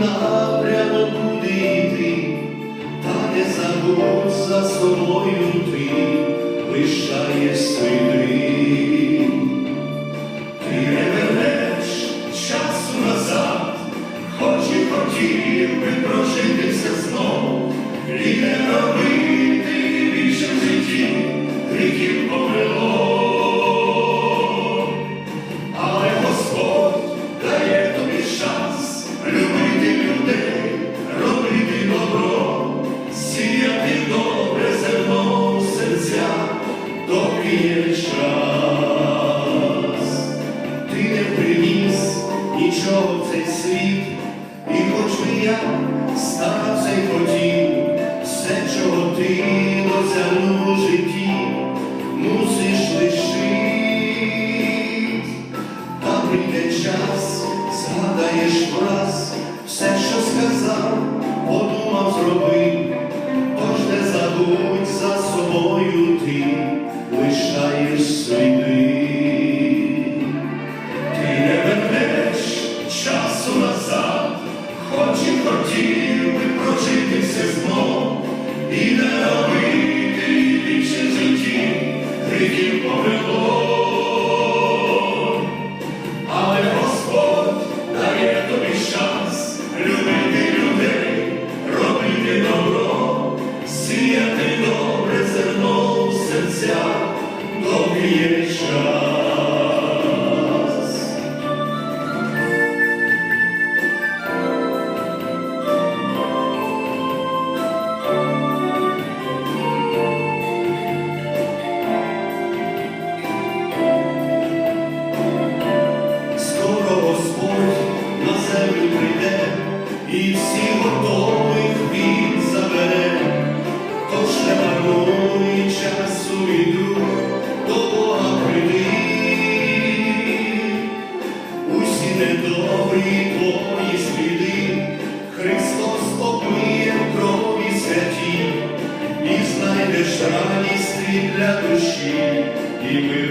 напрямок буде йти, та не забудь за собою ти лишає сліди. Ти не вернеш часу назад, хоч і хотів би прожитися знов, і не час. Ти не приніс нічого в цей світ, і хоч би я старався й хотів, все, чого ти досягнув житті, мусиш лишить. Та прийде час, згадаєш враз, все, що сказав, собою ти лишаєш сліди. Ти не вернеш часу назад, хоч і хотів серця, час. Скоро Господь на землю прийде, і всі готових він недобрі твої сліди, Христос обмиє в крові святі, і знайдеш радість для душі, і мир